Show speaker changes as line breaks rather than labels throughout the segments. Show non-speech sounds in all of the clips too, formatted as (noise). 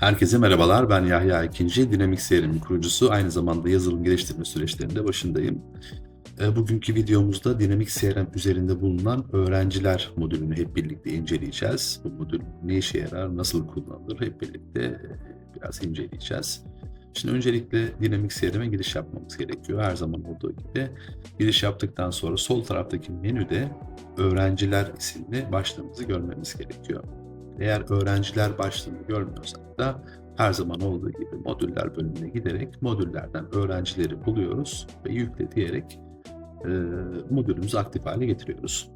Herkese merhabalar. Ben Yahya İkinci. Dinamik CRM'in kurucusu. Aynı zamanda yazılım geliştirme süreçlerinde başındayım. E, Bugünkü videomuzda Dinamik CRM üzerinde bulunan öğrenciler modülünü hep birlikte inceleyeceğiz. Bu modül ne işe yarar, nasıl kullanılır hep birlikte biraz inceleyeceğiz. Şimdi öncelikle Dinamik CRM'e giriş yapmamız gerekiyor. Her zaman olduğu gibi giriş yaptıktan sonra sol taraftaki menüde öğrenciler isimli başlığımızı görmemiz gerekiyor. Eğer öğrenciler başlığını görmüyorsak da her zaman olduğu gibi modüller bölümüne giderek modüllerden öğrencileri buluyoruz ve yükle diyerek e, modülümüzü aktif hale getiriyoruz.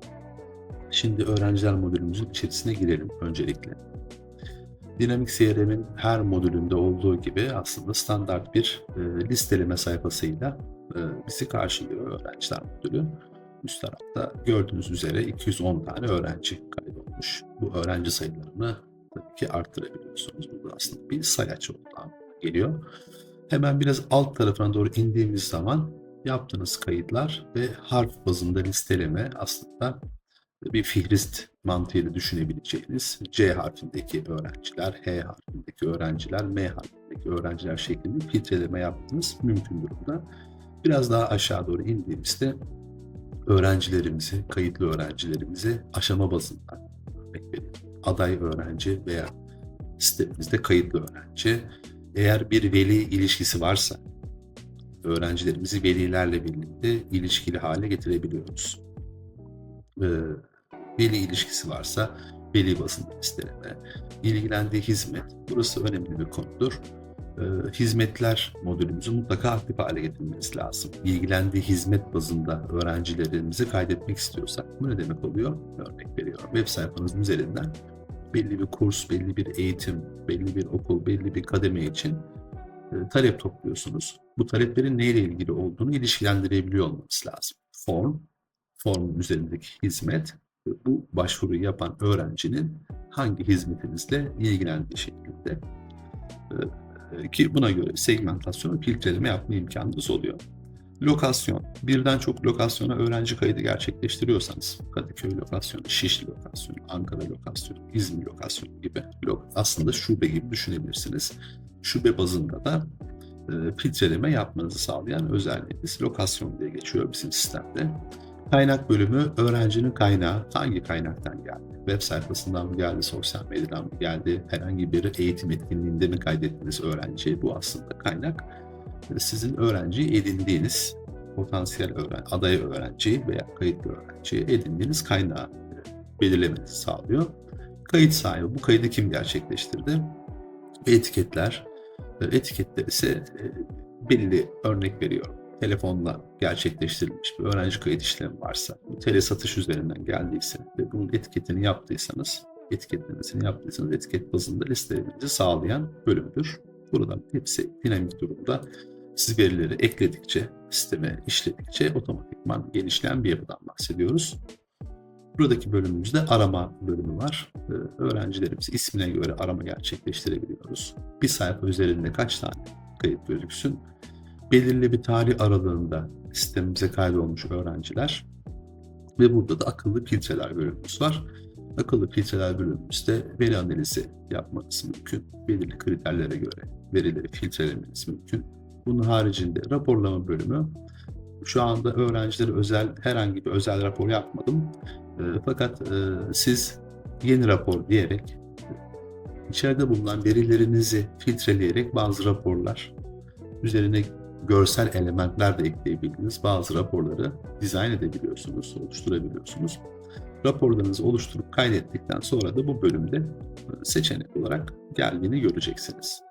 Şimdi öğrenciler modülümüzün içerisine girelim öncelikle. Dinamik CRM'in her modülünde olduğu gibi aslında standart bir e, listeleme sayfasıyla e, bizi karşılıyor öğrenciler modülü. Üst tarafta gördüğünüz üzere 210 tane öğrenci kaydolmuş. Bu öğrenci sayılarını tabii ki arttırabiliyorsunuz. Bu da aslında bir sayaç olduğundan geliyor. Hemen biraz alt tarafına doğru indiğimiz zaman yaptığınız kayıtlar ve harf bazında listeleme aslında bir fihrist mantığıyla düşünebileceğiniz C harfindeki öğrenciler, H harfindeki öğrenciler, M harfindeki öğrenciler şeklinde filtreleme yapmanız mümkün durumda. Biraz daha aşağı doğru indiğimizde öğrencilerimizi, kayıtlı öğrencilerimizi aşama bazında. Aday öğrenci veya sitemizde kayıtlı öğrenci. Eğer bir veli ilişkisi varsa öğrencilerimizi velilerle birlikte ilişkili hale getirebiliyoruz. Ee, veli ilişkisi varsa veli bazında listeleme, ilgilendiği hizmet, burası önemli bir konudur. Ee, hizmetler modülümüzü mutlaka aktif hale getirmemiz lazım. İlgilendiği hizmet bazında öğrencilerimizi kaydetmek istiyorsak bu ne demek oluyor? Örnek veriyorum. Web sayfanızın üzerinden belli bir kurs, belli bir eğitim, belli bir okul, belli bir kademe için e, talep topluyorsunuz. Bu taleplerin neyle ilgili olduğunu ilişkilendirebiliyor olmanız lazım. Form, formun üzerindeki hizmet, bu başvuruyu yapan öğrencinin hangi hizmetinizle ilgilendiği şeklinde e, ki buna göre segmentasyon filtreleme yapma imkanınız oluyor. Lokasyon. Birden çok lokasyona öğrenci kaydı gerçekleştiriyorsanız Kadıköy lokasyonu, Şişli lokasyonu, Ankara lokasyonu, İzmir lokasyonu gibi aslında şube gibi düşünebilirsiniz. Şube bazında da e, filtreleme yapmanızı sağlayan özelliğimiz lokasyon diye geçiyor bizim sistemde. Kaynak bölümü öğrencinin kaynağı hangi kaynaktan geldi? Web sayfasından mı geldi, sosyal medyadan mı geldi, herhangi bir eğitim etkinliğinde mi kaydettiniz öğrenciyi? Bu aslında kaynak sizin öğrenciyi edindiğiniz potansiyel öğren aday öğrenci veya kayıtlı öğrenciyi edindiğiniz kaynağı belirlemenizi sağlıyor. Kayıt sahibi bu kaydı kim gerçekleştirdi? Etiketler. Etiketler ise e, belli örnek veriyorum telefonla gerçekleştirilmiş bir öğrenci kayıt işlemi varsa, bu tele satış üzerinden geldiyse ve bunun etiketini yaptıysanız, etiketlemesini yaptıysanız etiket bazında listelemenizi sağlayan bölümdür. Buradan hepsi dinamik durumda. Siz verileri ekledikçe, sisteme işledikçe otomatikman genişleyen bir yapıdan bahsediyoruz. Buradaki bölümümüzde arama bölümü var. Ee, Öğrencilerimiz ismine göre arama gerçekleştirebiliyoruz. Bir sayfa üzerinde kaç tane kayıt gözüksün? Belirli bir tarih aralığında sistemimize kaydolmuş öğrenciler ve burada da akıllı filtreler bölümümüz var. Akıllı filtreler bölümümüzde veri analizi yapmanız mümkün. Belirli kriterlere göre verileri filtrelemeniz mümkün. Bunun haricinde raporlama bölümü şu anda öğrencilere özel herhangi bir özel rapor yapmadım. E, fakat e, siz yeni rapor diyerek içeride bulunan verilerinizi filtreleyerek bazı raporlar üzerine görsel elementler de ekleyebildiğiniz bazı raporları dizayn edebiliyorsunuz, oluşturabiliyorsunuz. Raporlarınızı oluşturup kaydettikten sonra da bu bölümde e, seçenek olarak geldiğini göreceksiniz.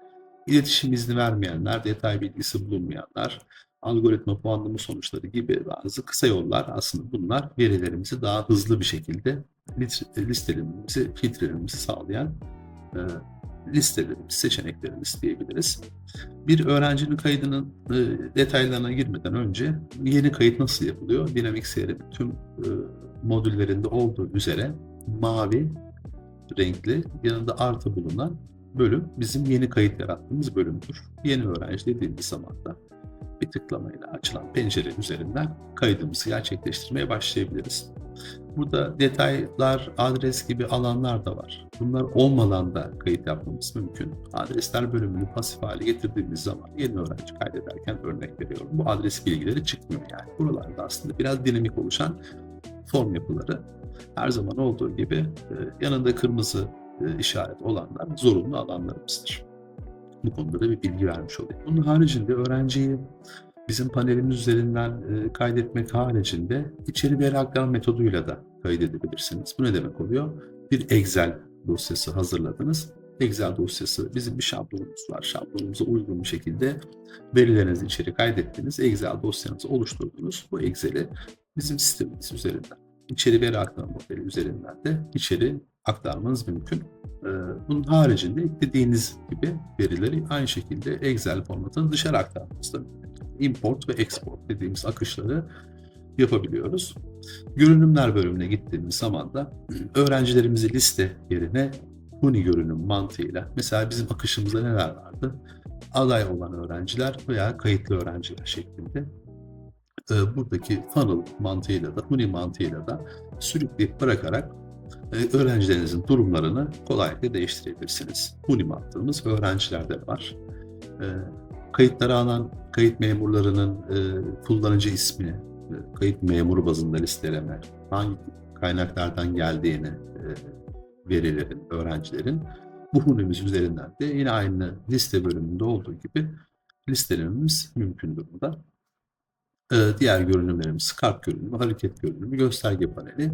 İletişim izni vermeyenler, detay bilgisi bulunmayanlar, algoritma puanlama sonuçları gibi bazı kısa yollar aslında bunlar verilerimizi daha hızlı bir şekilde listelememizi, filtrelememizi sağlayan e, listelerimiz, seçeneklerimiz diyebiliriz. Bir öğrencinin kaydının e, detaylarına girmeden önce yeni kayıt nasıl yapılıyor? Dinamik CRM'in tüm e, modüllerinde olduğu üzere mavi renkli yanında artı bulunan bölüm bizim yeni kayıt yarattığımız bölümdür. Yeni öğrenci dediğimiz zaman da bir tıklamayla açılan pencere üzerinden kaydımızı gerçekleştirmeye başlayabiliriz. Burada detaylar, adres gibi alanlar da var. Bunlar olmadan da kayıt yapmamız mümkün. Adresler bölümünü pasif hale getirdiğimiz zaman yeni öğrenci kaydederken örnek veriyorum. Bu adres bilgileri çıkmıyor yani. Buralarda aslında biraz dinamik oluşan form yapıları her zaman olduğu gibi e, yanında kırmızı e, işaret olanlar zorunlu alanlarımızdır. Bu konuda da bir bilgi vermiş olayım. Bunun haricinde öğrenciyi bizim panelimiz üzerinden e, kaydetmek haricinde içeri veri aktarma metoduyla da kaydedebilirsiniz. Bu ne demek oluyor? Bir Excel dosyası hazırladınız. Excel dosyası bizim bir şablonumuz var. Şablonumuza uygun bir şekilde verilerinizi içeri kaydettiniz. Excel dosyanızı oluşturdunuz. Bu Excel'i bizim sistemimiz üzerinden, içeri veri aktarma modeli üzerinden de içeri aktarmanız mümkün. Ee, Bunun haricinde eklediğiniz gibi verileri aynı şekilde Excel formatına dışarı aktarmanız da mümkün. Import ve export dediğimiz akışları yapabiliyoruz. Görünümler bölümüne gittiğimiz zaman da (clears throat) öğrencilerimizi liste yerine Huni görünüm mantığıyla mesela bizim akışımızda neler vardı? Aday olan öğrenciler veya kayıtlı öğrenciler şeklinde e, buradaki funnel mantığıyla da Huni mantığıyla da sürükleyip bırakarak e, öğrencilerinizin durumlarını kolaylıkla değiştirebilirsiniz. Huni mantığımız öğrencilerde var. E, kayıtları alan kayıt memurlarının e, kullanıcı ismi, e, kayıt memuru bazında listeleme, hangi kaynaklardan geldiğini e, verilerin, öğrencilerin bu hunimiz üzerinden de yine aynı liste bölümünde olduğu gibi listelememiz mümkün durumda. Ee, diğer görünümlerimiz kart görünümü, hareket görünümü, gösterge paneli.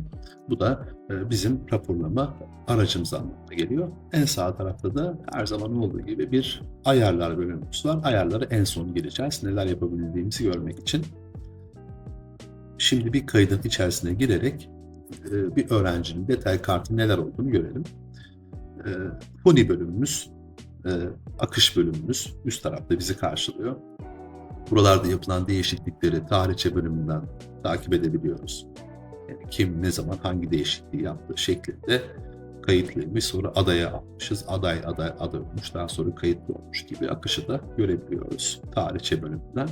Bu da e, bizim raporlama aracımız anlamına geliyor. En sağ tarafta da her zaman olduğu gibi bir ayarlar bölümümüz var. Ayarlara en son gireceğiz. Neler yapabildiğimizi görmek için. Şimdi bir kaydın içerisine girerek e, bir öğrencinin detay kartı neler olduğunu görelim. Huni bölümümüz, e, akış bölümümüz üst tarafta bizi karşılıyor. Buralarda yapılan değişiklikleri tarihçe bölümünden takip edebiliyoruz. Yani kim ne zaman hangi değişikliği yaptığı şeklinde kayıtlıymış. Sonra adaya almışız. Aday aday aday olmuş. Daha sonra kayıtlı olmuş gibi akışı da görebiliyoruz tarihçe bölümünden.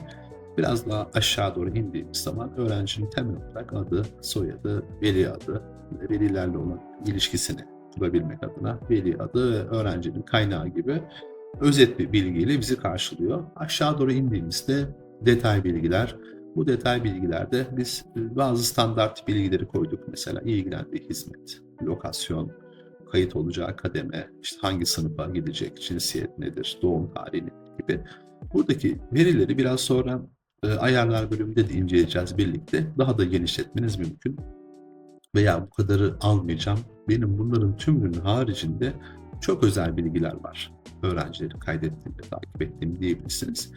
Biraz daha aşağı doğru indiğimiz zaman öğrencinin temel olarak adı, soyadı, veli adı, velilerle olan ilişkisini kurabilmek adına veli adı öğrencinin kaynağı gibi özet bir bilgiyle bizi karşılıyor. Aşağı doğru indiğimizde detay bilgiler. Bu detay bilgilerde biz e, bazı standart bilgileri koyduk. Mesela ilgilendiği hizmet, lokasyon, kayıt olacağı kademe, işte hangi sınıfa gidecek, cinsiyet nedir, doğum tarihi gibi. Buradaki verileri biraz sonra e, ayarlar bölümünde de inceleyeceğiz birlikte. Daha da genişletmeniz mümkün. Veya bu kadarı almayacağım. Benim bunların tümünün haricinde çok özel bilgiler var. Öğrencileri kaydettiğimde, takip ettiğim diyebilirsiniz.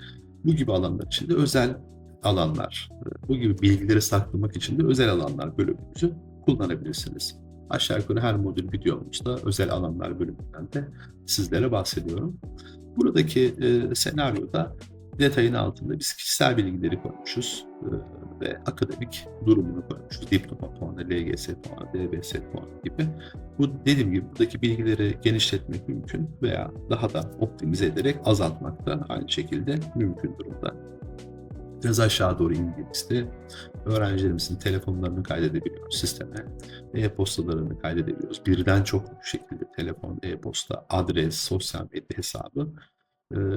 Bu gibi alanlar için de özel alanlar, e, bu gibi bilgileri saklamak için de özel alanlar bölümümüzü kullanabilirsiniz. Aşağı yukarı her modül videomuzda özel alanlar bölümünden de sizlere bahsediyorum. Buradaki e, senaryoda detayın altında biz kişisel bilgileri koymuşuz ve akademik durumunu koymuşuz. Diploma puanı, LGS puanı, DBS puanı gibi. Bu dediğim gibi buradaki bilgileri genişletmek mümkün veya daha da optimize ederek azaltmak da aynı şekilde mümkün durumda. Biraz aşağı doğru indiğimizde öğrencilerimizin telefonlarını kaydedebiliyoruz sisteme. E-postalarını kaydedebiliyoruz. Birden çok şekilde telefon, e-posta, adres, sosyal medya hesabı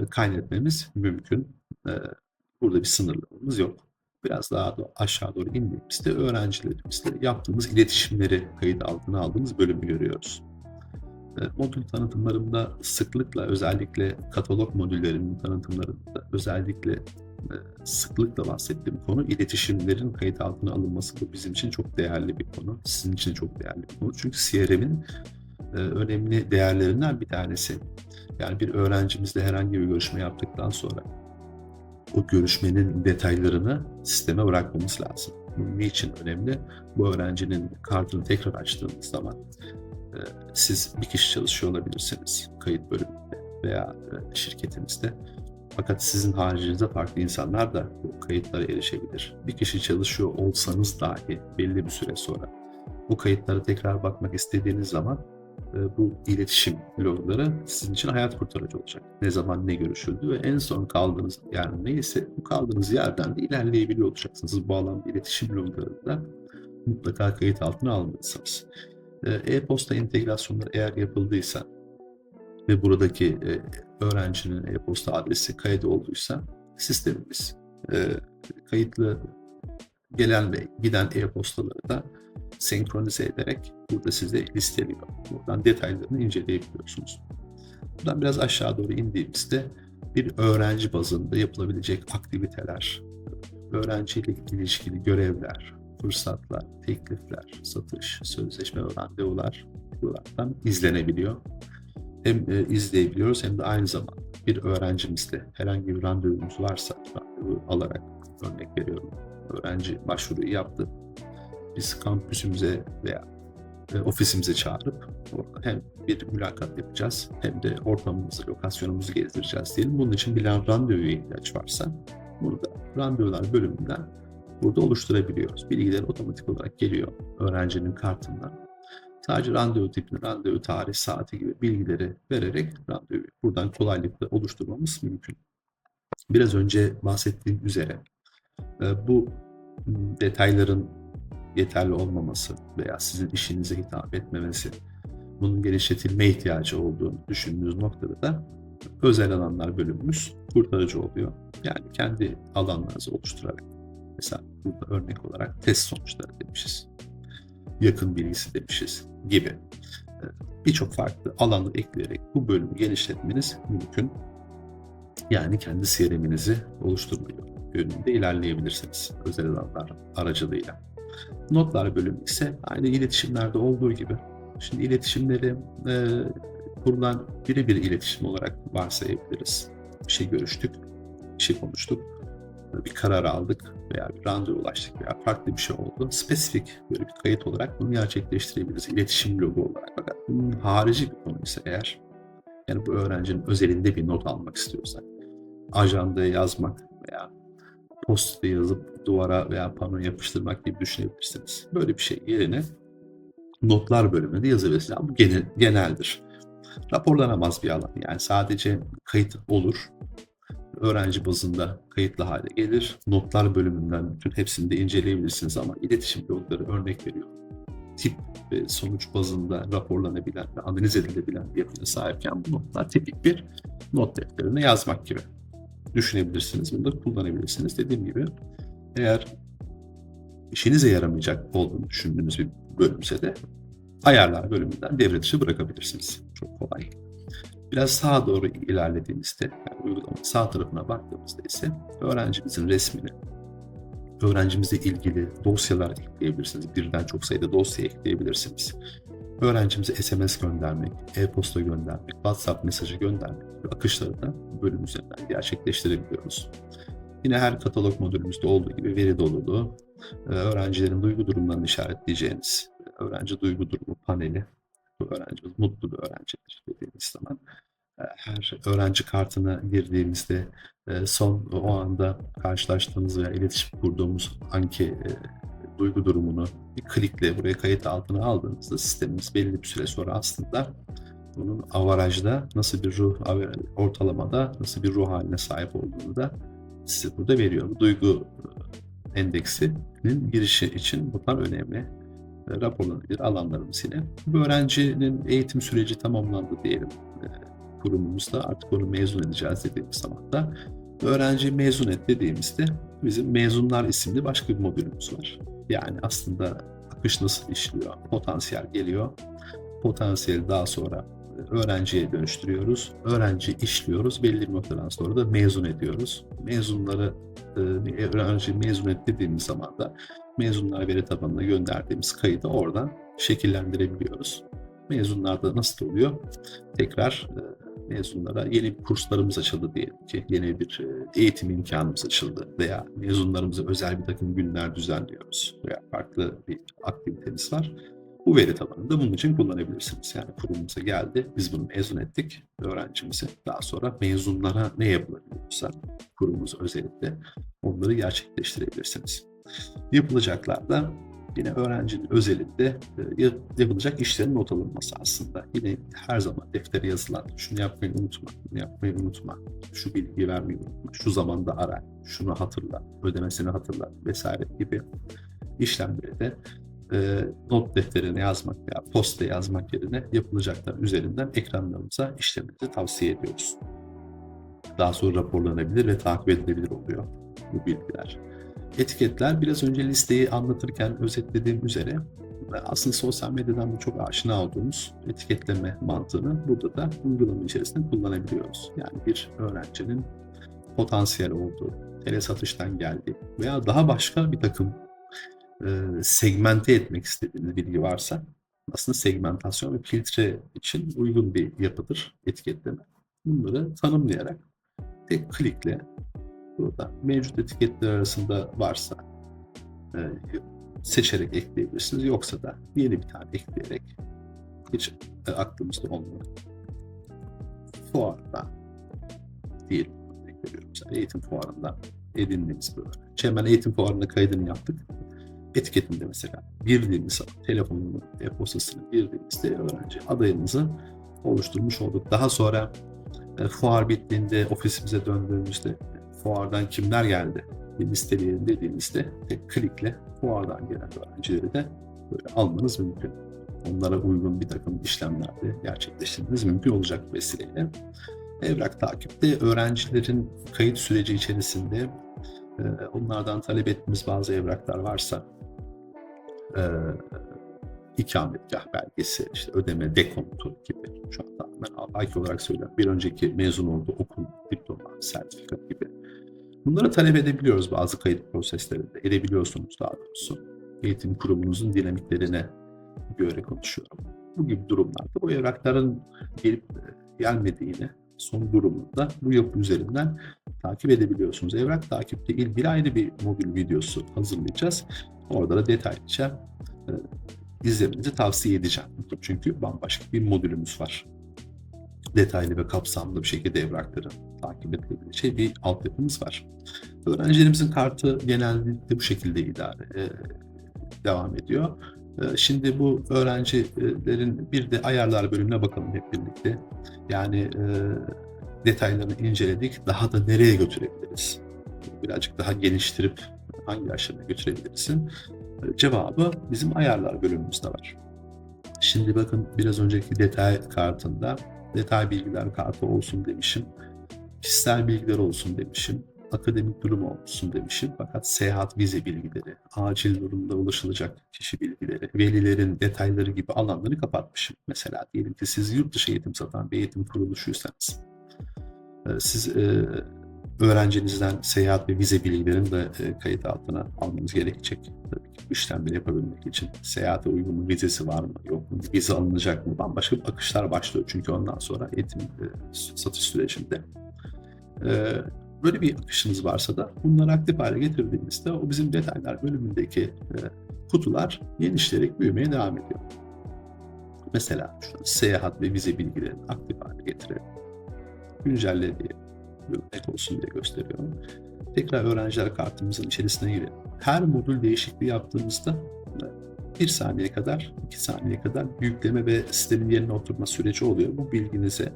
kaydetmemiz mümkün. E, burada bir sınırlamamız yok. Biraz daha da aşağı doğru indiğimizde öğrencilerimizle yaptığımız iletişimleri kayıt altına aldığımız bölümü görüyoruz. E, modül tanıtımlarında sıklıkla özellikle katalog modüllerinin tanıtımlarında özellikle sıklıkla bahsettiğim konu iletişimlerin kayıt altına alınması bu bizim için çok değerli bir konu. Sizin için çok değerli bir konu. Çünkü CRM'in önemli değerlerinden bir tanesi. Yani bir öğrencimizle herhangi bir görüşme yaptıktan sonra o görüşmenin detaylarını sisteme bırakmamız lazım. Bu niçin önemli? Bu öğrencinin kartını tekrar açtığınız zaman e, siz bir kişi çalışıyor olabilirsiniz kayıt bölümünde veya e, şirketinizde. Fakat sizin haricinizde farklı insanlar da bu kayıtlara erişebilir. Bir kişi çalışıyor olsanız dahi belli bir süre sonra bu kayıtlara tekrar bakmak istediğiniz zaman bu iletişim logları sizin için hayat kurtarıcı olacak. Ne zaman ne görüşüldü ve en son kaldığınız yer neyse bu kaldığınız yerden de ilerleyebiliyor olacaksınız. Bu alanda iletişim loglarında mutlaka kayıt altına almalısınız. E, E-posta entegrasyonları eğer yapıldıysa ve buradaki e, öğrencinin e-posta adresi kayıt olduysa sistemimiz e, kayıtlı gelen ve giden e-postaları da senkronize ederek burada size listeliyor. Buradan detaylarını inceleyebiliyorsunuz. Buradan biraz aşağı doğru indiğimizde bir öğrenci bazında yapılabilecek aktiviteler, öğrenciyle ilişkili görevler, fırsatlar, teklifler, satış, sözleşme ve randevular buralardan izlenebiliyor. Hem e, izleyebiliyoruz hem de aynı zamanda bir öğrencimizle herhangi bir randevumuz varsa randevu alarak örnek veriyorum. Öğrenci başvuruyu yaptı. Biz kampüsümüze veya e, ofisimize çağırıp orada hem bir mülakat yapacağız hem de ortamımızı, lokasyonumuzu gezdireceğiz diyelim. Bunun için bir randevuya ihtiyaç varsa bunu da randevular bölümünden burada oluşturabiliyoruz. Bilgiler otomatik olarak geliyor öğrencinin kartından. Sadece randevu tipini, randevu tarih, saati gibi bilgileri vererek randevuyu buradan kolaylıkla oluşturmamız mümkün. Biraz önce bahsettiğim üzere bu detayların yeterli olmaması veya sizin işinize hitap etmemesi, bunun genişletilme ihtiyacı olduğunu düşündüğünüz noktada da özel alanlar bölümümüz kurtarıcı oluyor. Yani kendi alanlarınızı oluşturarak mesela burada örnek olarak test sonuçları demişiz. Yakın bilgisi demişiz gibi. Birçok farklı alanı ekleyerek bu bölümü genişletmeniz mümkün. Yani kendi CRM'inizi oluşturmayı yönünde ilerleyebilirsiniz özel alanlar aracılığıyla. Notlar bölümü ise aynı iletişimlerde olduğu gibi. Şimdi iletişimleri e, kurulan birebir iletişim olarak varsayabiliriz. Bir şey görüştük, bir şey konuştuk, bir karar aldık veya bir randevu ulaştık veya farklı bir şey oldu. Spesifik böyle bir kayıt olarak bunu gerçekleştirebiliriz. İletişim logo olarak. Fakat bunun harici bir konu ise eğer, yani bu öğrencinin özelinde bir not almak istiyorsak, ajandaya yazmak veya post yazıp duvara veya pano yapıştırmak gibi düşünebilirsiniz. Böyle bir şey yerine notlar bölümünde yazabilirsiniz. Bu genel, geneldir. Raporlanamaz bir alan. Yani sadece kayıt olur. Öğrenci bazında kayıtlı hale gelir. Notlar bölümünden bütün hepsini de inceleyebilirsiniz ama iletişim logları örnek veriyor. Tip ve sonuç bazında raporlanabilen ve analiz edilebilen bir yapıya sahipken bu notlar tipik bir not defterine yazmak gibi düşünebilirsiniz. Bunu da kullanabilirsiniz. Dediğim gibi eğer işinize yaramayacak olduğunu düşündüğünüz bir bölümse de ayarlar bölümünden devre dışı bırakabilirsiniz. Çok kolay. Biraz sağa doğru ilerlediğimizde, yani uygulamanın sağ tarafına baktığımızda ise öğrencimizin resmini, öğrencimizle ilgili dosyalar ekleyebilirsiniz. Birden çok sayıda dosya ekleyebilirsiniz. Öğrencimize SMS göndermek, e-posta göndermek, WhatsApp mesajı göndermek akışları da bölüm üzerinden gerçekleştirebiliyoruz. Yine her katalog modülümüzde olduğu gibi veri doluluğu, e, öğrencilerin duygu durumlarını işaretleyeceğiniz öğrenci duygu durumu paneli. Bu öğrencimiz mutlu bir öğrencidir dediğimiz zaman e, her öğrenci kartına girdiğimizde e, son o anda karşılaştığımız veya iletişim kurduğumuz anki duygu durumunu bir klikle buraya kayıt altına aldığımızda sistemimiz belli bir süre sonra aslında bunun avarajda nasıl bir ruh ortalamada nasıl bir ruh haline sahip olduğunu da size burada veriyor. Bu duygu e, endeksinin girişi için bunlar önemli. E, raporlanabilir alanlarımız yine. Bu öğrencinin eğitim süreci tamamlandı diyelim e, kurumumuzda artık onu mezun edeceğiz dediğimiz zaman da öğrenci mezun et dediğimizde bizim mezunlar isimli başka bir modülümüz var. Yani aslında akış nasıl işliyor? Potansiyel geliyor. Potansiyeli daha sonra öğrenciye dönüştürüyoruz. Öğrenci işliyoruz. Belli bir noktadan sonra da mezun ediyoruz. Mezunları e, öğrenci mezun et dediğimiz zaman da mezunlar veri tabanına gönderdiğimiz kaydı oradan şekillendirebiliyoruz. Mezunlarda nasıl oluyor? Tekrar e, mezunlara yeni bir kurslarımız açıldı diyelim ki yeni bir e, eğitim imkanımız açıldı veya mezunlarımıza özel bir takım günler düzenliyoruz veya farklı bir aktivitemiz var bu veri tabanını da bunun için kullanabilirsiniz. Yani kurumumuza geldi, biz bunu mezun ettik öğrencimizi. Daha sonra mezunlara ne yapılabiliyorsa kurumumuz özellikle onları gerçekleştirebilirsiniz. Yapılacaklar da yine öğrencinin özelinde e, yapılacak işlerin not alınması aslında. Yine her zaman deftere yazılan şunu yapmayı unutma, bunu yapmayı unutma, şu bilgiyi vermeyi unutma, şu zamanda ara, şunu hatırla, ödemesini hatırla vesaire gibi işlemleri de e, not defterine yazmak veya posta yazmak yerine yapılacaklar üzerinden ekranlarımıza işlemenizi tavsiye ediyoruz. Daha sonra raporlanabilir ve takip edilebilir oluyor bu bilgiler. Etiketler biraz önce listeyi anlatırken özetlediğim üzere aslında sosyal medyadan da çok aşina olduğumuz etiketleme mantığını burada da uygulama içerisinde kullanabiliyoruz. Yani bir öğrencinin potansiyel olduğu, tele satıştan geldiği veya daha başka bir takım e, segmente etmek istediğiniz bilgi varsa aslında segmentasyon ve filtre için uygun bir yapıdır etiketleme. Bunları tanımlayarak tek klikle burada mevcut etiketler arasında varsa e, seçerek ekleyebilirsiniz. Yoksa da yeni bir tane ekleyerek hiç e, aklımızda olmayan fuarda diyelim eğitim fuarında edindiğimiz bir öğrenci. Hemen eğitim fuarında kaydını yaptık. Etiketinde mesela girdiğimiz zaman telefonunu, e-postasını girdiğimizde öğrenci adayımızı oluşturmuş olduk. Daha sonra e, fuar bittiğinde ofisimize döndüğümüzde fuardan kimler geldi bir listeleyelim dediğimizde tek klikle fuardan gelen öğrencileri de böyle almanız mümkün. Onlara uygun bir takım işlemler de gerçekleştirmeniz mümkün olacak bu vesileyle. Evrak takipte öğrencilerin kayıt süreci içerisinde e, onlardan talep ettiğimiz bazı evraklar varsa e, ikametgah belgesi, işte ödeme dekontu gibi şu an tamamen AK olarak söylüyorum. Bir önceki mezun olduğu okul, diploma, sertifika gibi. Bunları talep edebiliyoruz bazı kayıt proseslerinde. Edebiliyorsunuz daha doğrusu. Eğitim kurumunuzun dinamiklerine göre konuşuyorum. Bu gibi durumlarda bu evrakların gelip gelmediğini son durumunda bu yapı üzerinden takip edebiliyorsunuz. Evrak takipte ilgili ayrı bir mobil videosu hazırlayacağız. Orada da detaylıca e, izlemenizi tavsiye edeceğim. Çünkü bambaşka bir modülümüz var. Detaylı ve kapsamlı bir şekilde evrakları takip edilebilecek bir altyapımız var. Öğrencilerimizin kartı genellikle bu şekilde idare e, devam ediyor. E, şimdi bu öğrencilerin bir de ayarlar bölümüne bakalım hep birlikte. Yani e, detaylarını inceledik. Daha da nereye götürebiliriz? Birazcık daha geliştirip hangi aşamaya götürebilirsin? Cevabı bizim ayarlar bölümümüzde var. Şimdi bakın biraz önceki detay kartında detay bilgiler kartı olsun demişim. Kişisel bilgiler olsun demişim. Akademik durum olsun demişim. Fakat seyahat vize bilgileri, acil durumda ulaşılacak kişi bilgileri, velilerin detayları gibi alanları kapatmışım. Mesela diyelim ki siz yurt dışı eğitim satan bir eğitim kuruluşuysanız siz öğrencinizden seyahat ve vize bilgilerini de e, kayıt altına almanız gerekecek. Tabii ki işlemleri yapabilmek için seyahate uygun mu, vizesi var mı, yok mu, vize alınacak mı, bambaşka bir akışlar başlıyor çünkü ondan sonra eğitim e, satış sürecinde. E, böyle bir akışınız varsa da bunları aktif hale getirdiğimizde o bizim detaylar bölümündeki kutular genişleyerek büyümeye devam ediyor. Mesela şu seyahat ve vize bilgilerini aktif hale getirelim. Güncelle diye örnek olsun diye gösteriyorum. Tekrar öğrenciler kartımızın içerisine girelim. Her modül değişikliği yaptığımızda bir saniye kadar, iki saniye kadar yükleme ve sistemin yerine oturma süreci oluyor. Bu bilginize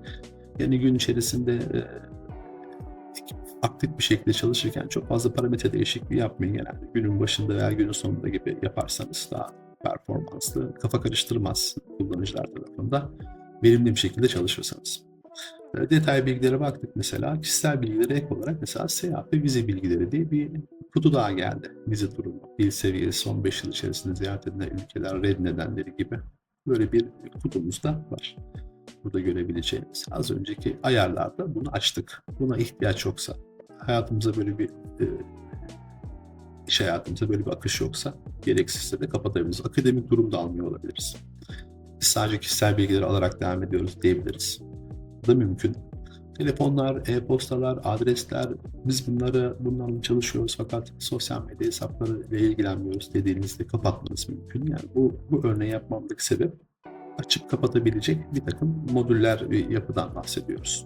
yani gün içerisinde e, aktif bir şekilde çalışırken çok fazla parametre değişikliği yapmayın genelde. Günün başında veya günün sonunda gibi yaparsanız daha performanslı, kafa karıştırmaz kullanıcılar tarafında verimli bir şekilde çalışırsanız. Detay bilgilere baktık mesela. Kişisel bilgileri ek olarak mesela seyahat ve vize bilgileri diye bir kutu daha geldi. Vize durumu, dil seviyesi, son 5 yıl içerisinde ziyaret edilen ülkeler, red nedenleri gibi böyle bir kutumuz da var. Burada görebileceğimiz. Az önceki ayarlarda bunu açtık. Buna ihtiyaç yoksa, hayatımıza böyle bir e, iş hayatımızda böyle bir akış yoksa gereksizse de kapatabiliriz. Akademik durum da almıyor olabiliriz. Biz sadece kişisel bilgileri alarak devam ediyoruz diyebiliriz da mümkün. Telefonlar, e-postalar, adresler, biz bunları bunlarla çalışıyoruz fakat sosyal medya hesapları ile ilgilenmiyoruz dediğinizde kapatmanız mümkün. Yani bu, bu örneği yapmamdaki sebep açıp kapatabilecek bir takım modüller bir yapıdan bahsediyoruz.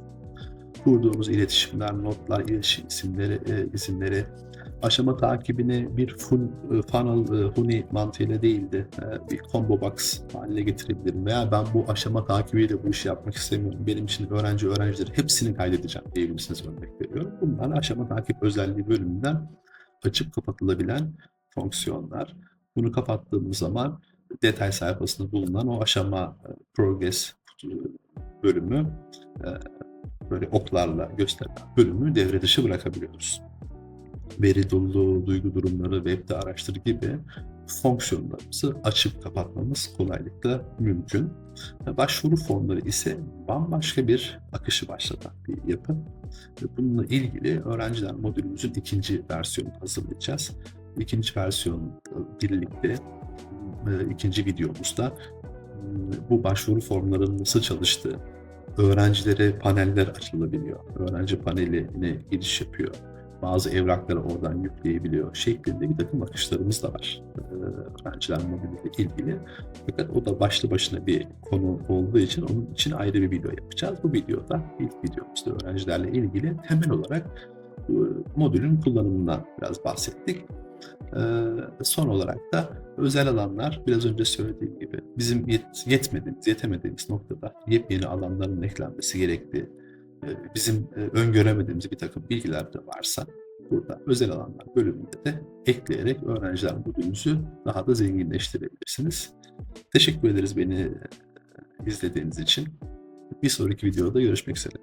Kurduğumuz iletişimler, notlar, iletişim isimleri, e, isimleri, aşama takibini bir fun, e, funnel e, huni mantığıyla değil de e, bir combo box haline getirebilirim. Veya ben bu aşama takibiyle bu işi yapmak istemiyorum. Benim için öğrenci öğrencileri hepsini kaydedeceğim diyebilirsiniz örnek veriyorum. Bunlar aşama takip özelliği bölümünden açıp kapatılabilen fonksiyonlar. Bunu kapattığımız zaman detay sayfasında bulunan o aşama progress bölümü böyle oklarla gösterilen bölümü devre dışı bırakabiliyoruz. Veri dolu, duygu durumları, webde araştır gibi fonksiyonlarımızı açıp kapatmamız kolaylıkla mümkün. Başvuru formları ise bambaşka bir akışı başlatan bir yapı. Bununla ilgili öğrenciler modülümüzün ikinci versiyonunu hazırlayacağız. İkinci versiyon birlikte e, ikinci videomuzda e, bu başvuru formlarının nasıl çalıştığı, öğrencilere paneller açılabiliyor. Öğrenci paneline giriş yapıyor. Bazı evrakları oradan yükleyebiliyor şeklinde bir takım akışlarımız da var e, öğrenciler modülüyle ilgili. Fakat o da başlı başına bir konu olduğu için onun için ayrı bir video yapacağız. Bu videoda ilk videomuzda öğrencilerle ilgili temel olarak modülün kullanımından biraz bahsettik. Ee, son olarak da özel alanlar biraz önce söylediğim gibi bizim yet- yetmediğimiz, yetemediğimiz noktada yepyeni alanların eklenmesi gerektiği, bizim e, öngöremediğimiz bir takım bilgiler de varsa burada özel alanlar bölümünde de ekleyerek öğrenciler modülünüzü daha da zenginleştirebilirsiniz. Teşekkür ederiz beni e, izlediğiniz için. Bir sonraki videoda görüşmek üzere.